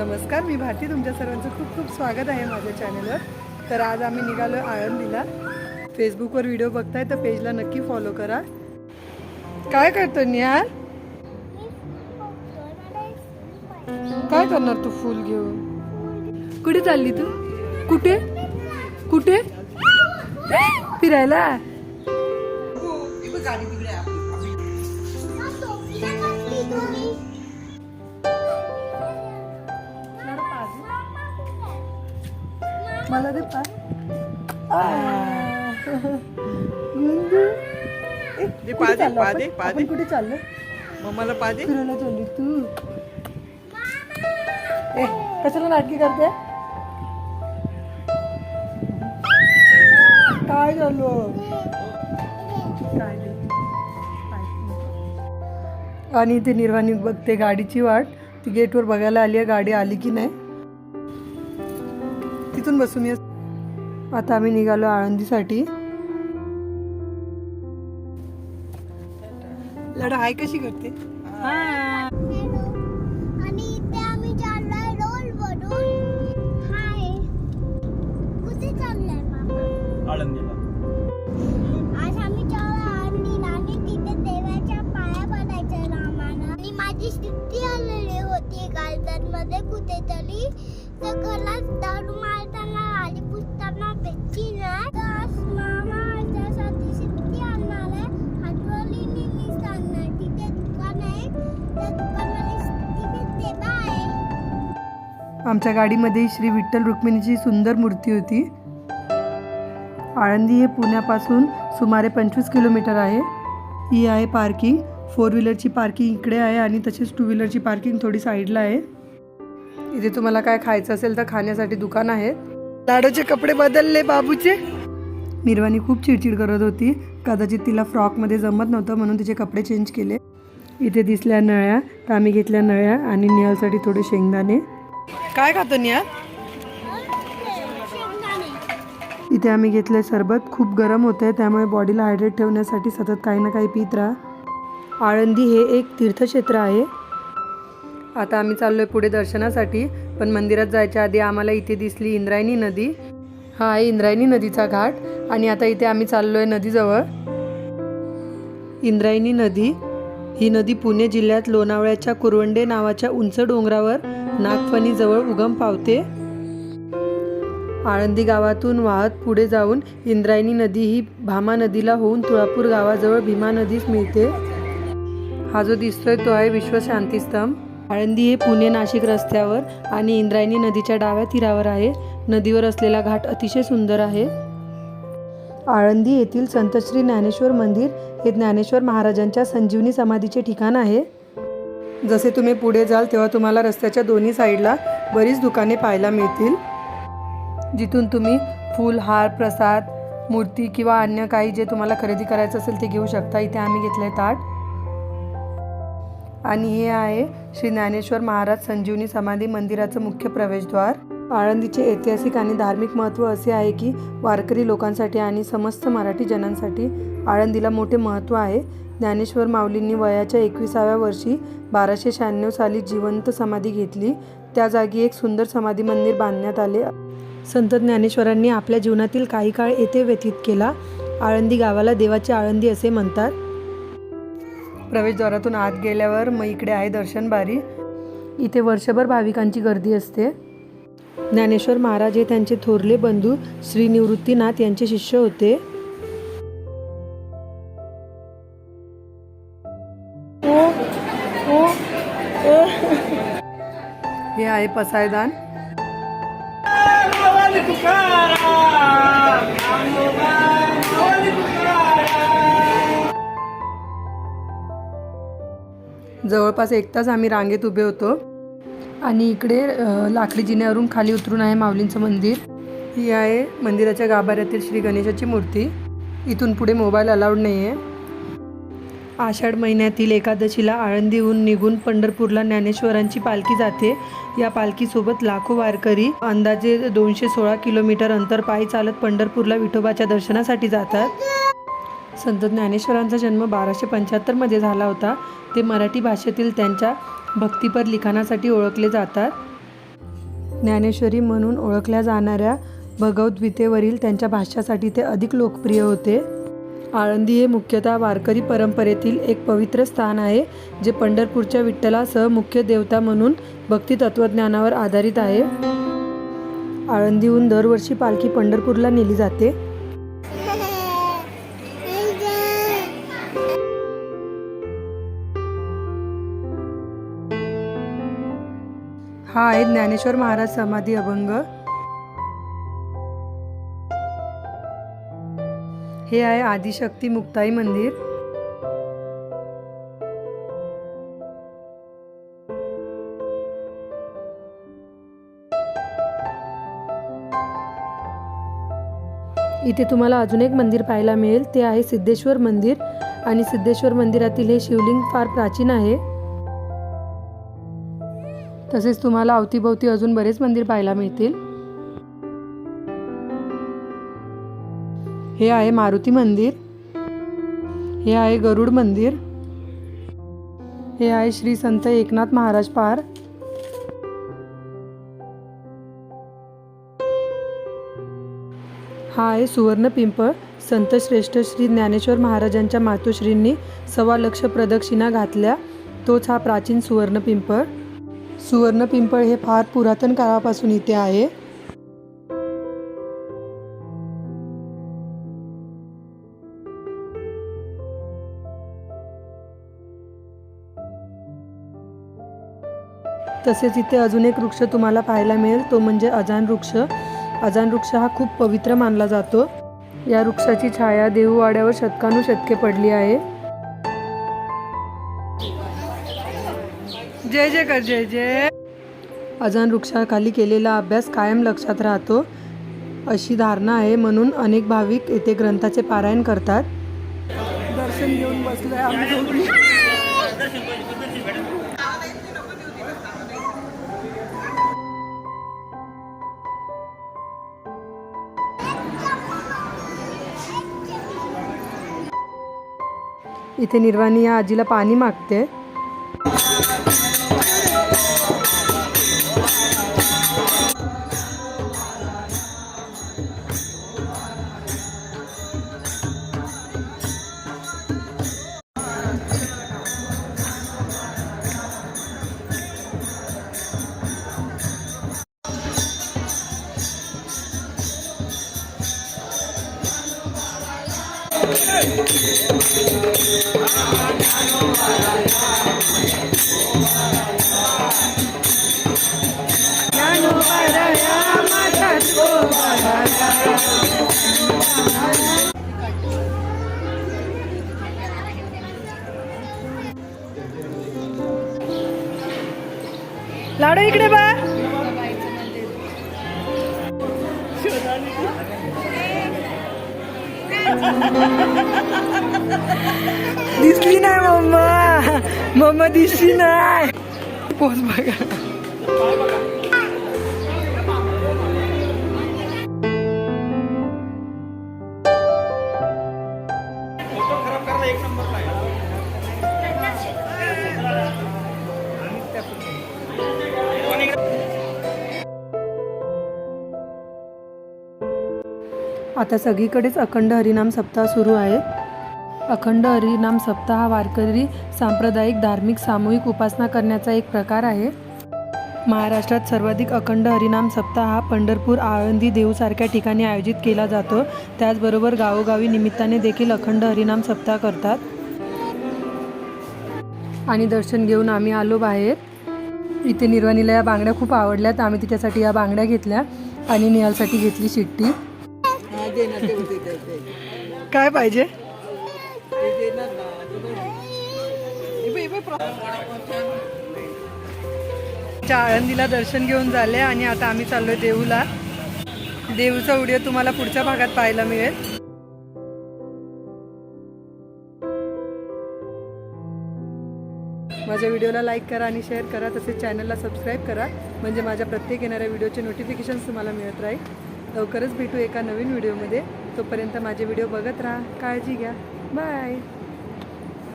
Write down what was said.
नमस्कार मी भारती. तुमच्या सर्वांचं खूप खूप स्वागत आहे माझ्या चॅनलवर तर आज आम्ही निघालो आळंदीला. फेसबुकवर व्हिडिओ बघताय तर पेजला नक्की फॉलो करा. काय करतो यार काय करणार तू फुल घेऊन? कुठे चालली तू? कुठे? कुठे? फिरायला? मला दे ए, दे, कुठे पा दे, चाललो आपण? आपण. कुठे चाललो? मग मला पाहिजे फिरायला चालली तू. ए कशाला नाटकी करते? काय झालो? काय नाही. आणि ते निर्वाणी बघते गाडीची वाट. ती गेटवर बघायला आली आहे गाडी आली की नाही? तिथून बसून ये. आता आम्ही निघालो आळंदीसाठी. लढा हाय कशी करते? आणि इथे आम्ही चाललोय रोल वरून. हाय. कुठे चाललोय मामा? आळंदीला. आज आम्ही आळंदीला आणि तिथे देवाच्या पाया रामानं. आणि माझी स्थिती आलेली होती गार्डनमध्ये कुठेतरी. तर घरात दारू मारताना आली पुसताना भेटली नाही तर आज मामा त्यासाठी स्थिती आणणार आहे. आठवणीने मी सांगणार तिथे दुकान आहे. त्या दुकानाला स्थिती भेटते बाय. आमच्या गाडीमध्ये श्री विठ्ठल रुक्मिणीची सुंदर मूर्ती होती. आळंदी हे पुण्यापासून सुमारे पंचवीस किलोमीटर आहे. ही आहे पार्किंग. फोर व्हीलरची पार्किंग इकडे आहे आणि तसेच टू व्हीलरची पार्किंग थोडी साईडला आहे. इथे तुम्हाला काय खायचं असेल तर खाण्यासाठी दुकान आहेत लाडूचे कपडे बदलले बाबूचे. निर्वाणी खूप चिडचिड करत होती. कदाचित तिला फ्रॉकमध्ये जमत नव्हतं म्हणून तिचे कपडे चेंज केले. इथे दिसल्या नळ्या तर आम्ही घेतल्या नळ्या आणि निहालसाठी थोडे शेंगदाणे. काय खातो निहाल? इथे आम्ही घेतले सरबत. खूप गरम होते त्यामुळे बॉडीला हायड्रेट ठेवण्यासाठी सतत काही ना काही पित राहा. आळंदी हे एक तीर्थक्षेत्र आहे. आता आम्ही चाललो आहे पुढे दर्शनासाठी पण मंदिरात जायच्या आधी आम्हाला इथे दिसली इंद्रायणी नदी. हा आहे इंद्रायणी नदीचा घाट आणि आता इथे आम्ही चाललो आहे नदीजवळ. इंद्रायणी नदी ही नदी पुणे जिल्ह्यात लोणावळ्याच्या कुरवंडे नावाच्या उंच डोंगरावर नागफणीजवळ उगम पावते. आळंदी गावातून वाहत पुढे जाऊन इंद्रायणी नदी ही भामा नदीला होऊन तुळापूर गावाजवळ भीमा नदीस मिळते. हा जो दिसतोय तो आहे विश्वशांतीस्तंभ आळंदी हे पुणे नाशिक रस्त्यावर आणि इंद्रायणी नदीच्या डाव्या तीरावर आहे. नदीवर असलेला घाट अतिशय सुंदर आहे. आळंदी येथील संत श्री ज्ञानेश्वर मंदिर हे ज्ञानेश्वर महाराजांच्या संजीवनी समाधीचे ठिकाण आहे. जसे तुम्ही पुढे जाल तेव्हा तुम्हाला रस्त्याच्या दोन्ही साईडला बरीच दुकाने पाहायला मिळतील. जिथून तुम्ही फूल हार प्रसाद मूर्ती किंवा अन्य काही जे तुम्हाला खरेदी करायचं असेल ते घेऊ शकता. इथे आम्ही घेतलं आहे ताट. आणि हे आहे श्री ज्ञानेश्वर महाराज संजीवनी समाधी मंदिराचं मुख्य प्रवेशद्वार. आळंदीचे ऐतिहासिक आणि धार्मिक महत्त्व असे आहे की वारकरी लोकांसाठी आणि समस्त मराठी जनांसाठी आळंदीला मोठे महत्त्व आहे. ज्ञानेश्वर माऊलींनी वयाच्या एकविसाव्या वर्षी बाराशे शहाण्णव साली जिवंत समाधी घेतली. त्या जागी एक सुंदर समाधी मंदिर बांधण्यात आले. संत ज्ञानेश्वरांनी आपल्या जीवनातील काही काळ येथे व्यतीत केला. आळंदी गावाला देवाची आळंदी असे म्हणतात. प्रवेशद्वारातून आत गेल्यावर मग इकडे आहे दर्शन बारी. इथे वर्षभर भाविकांची गर्दी असते. ज्ञानेश्वर महाराज हे त्यांचे थोरले बंधू श्री निवृत्तीनाथ यांचे शिष्य होते. हे आहे पसायदान. जवळपास एक तास आम्ही रांगेत उभे होतो. आणि इकडे लाकडी जिन्यावरून खाली उतरून आहे माऊलींचं मंदिर. ही आहे मंदिराच्या गाभाऱ्यातील श्री गणेशाची मूर्ती. इथून पुढे मोबाईल अलाउड नाही आहे आषाढ महिन्यातील एकादशीला आळंदीहून निघून पंढरपूरला ज्ञानेश्वरांची पालखी जाते. या पालखीसोबत लाखो वारकरी अंदाजे दोनशे सोळा किलोमीटर अंतर पायी चालत पंढरपूरला विठोबाच्या दर्शनासाठी जातात. संत ज्ञानेश्वरांचा जन्म बाराशे पंच्याहत्तरमध्ये झाला होता. ते मराठी भाषेतील त्यांच्या भक्तीपर लिखाणासाठी ओळखले जातात. ज्ञानेश्वरी म्हणून ओळखल्या जाणाऱ्या भगवद्गीतेवरील त्यांच्या भाष्यासाठी ते अधिक लोकप्रिय होते. आळंदी हे मुख्यतः वारकरी परंपरेतील एक पवित्र स्थान आहे जे पंढरपूरच्या विठ्ठलासह मुख्य देवता म्हणून भक्ती तत्वज्ञानावर आधारित आहे. आळंदीहून दरवर्षी पालखी पंढरपूरला नेली जाते. हा आहे ज्ञानेश्वर महाराज समाधी अभंग. हे आहे आदिशक्ती मुक्ताई मंदिर. इथे तुम्हाला अजून एक मंदिर पाहायला मिळेल. ते आहे सिद्धेश्वर मंदिर आणि सिद्धेश्वर मंदिरातील हे शिवलिंग फार प्राचीन आहे. तसेच तुम्हाला अवतीभोवती अजून बरेच मंदिर पाहायला मिळतील. हे आहे मारुती मंदिर. हे आहे गरुड मंदिर. हे आहे श्री संत एकनाथ महाराज पार. हा आहे सुवर्ण पिंपळ संत श्रेष्ठ श्री ज्ञानेश्वर महाराजांच्या मातोश्रींनी सव्वा लक्ष प्रदक्षिणा घातल्या. तोच हा प्राचीन सुवर्ण पिंपळ सुवर्ण पिंपळ हे फार पुरातन काळापासून इथे आहे. तसेच इथे अजून एक वृक्ष तुम्हाला पाहायला मिळेल तो म्हणजे अजान वृक्ष. अजान वृक्ष हा खूप पवित्र मानला जातो. या वृक्षाची छाया देऊवाड्यावर शतकानुशतके पडली आहे. जय जय कर जय जय. अजान वृक्षाखाली केलेला अभ्यास कायम लक्षात राहतो अशी धारणा आहे म्हणून अनेक भाविक येथे ग्रंथाचे पारायण करतात. दर्शन घेऊन बसलोय आम्ही इथे निर्वाणी या आजीला पाणी मागते. लाडू इकडे बा दिसली नाही मम्मा मम्मा दिसली नाही पोच बघा आता सगळीकडेच अखंड हरिनाम सप्ताह सुरू आहे. अखंड हरिनाम सप्ताह हा वारकरी सांप्रदायिक धार्मिक सामूहिक उपासना करण्याचा एक प्रकार आहे. महाराष्ट्रात सर्वाधिक अखंड हरिनाम सप्ताह हा पंढरपूर आळंदी देऊसारख्या ठिकाणी आयोजित केला जातो. त्याचबरोबर गावोगावी निमित्ताने देखील अखंड हरिनाम सप्ताह करतात. आणि दर्शन घेऊन आम्ही आलो बाहेर. इथे निर्वाणीला या बांगड्या खूप आवडल्या तर आम्ही तिच्यासाठी या बांगड्या घेतल्या आणि नेहालसाठी घेतली शिट्टी. काय पाहिजे? आळंदीला दर्शन घेऊन झाले आणि आता आम्ही चाललोय देऊला देऊचा व्हिडिओ तुम्हाला पुढच्या भागात पाहायला मिळेल. माझ्या व्हिडिओला लाईक करा आणि शेअर करा तसेच चॅनलला सबस्क्राईब करा. म्हणजे माझ्या प्रत्येक येणाऱ्या व्हिडिओचे नोटिफिकेशन्स तुम्हाला मिळत राहील. लवकरच भेटू एका नवीन व्हिडिओमध्ये. तोपर्यंत माझे व्हिडिओ बघत राहा. काळजी घ्या. बाय.